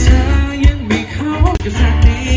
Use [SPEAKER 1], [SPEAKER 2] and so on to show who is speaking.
[SPEAKER 1] เธอยังมีเขาอยู่สักนิด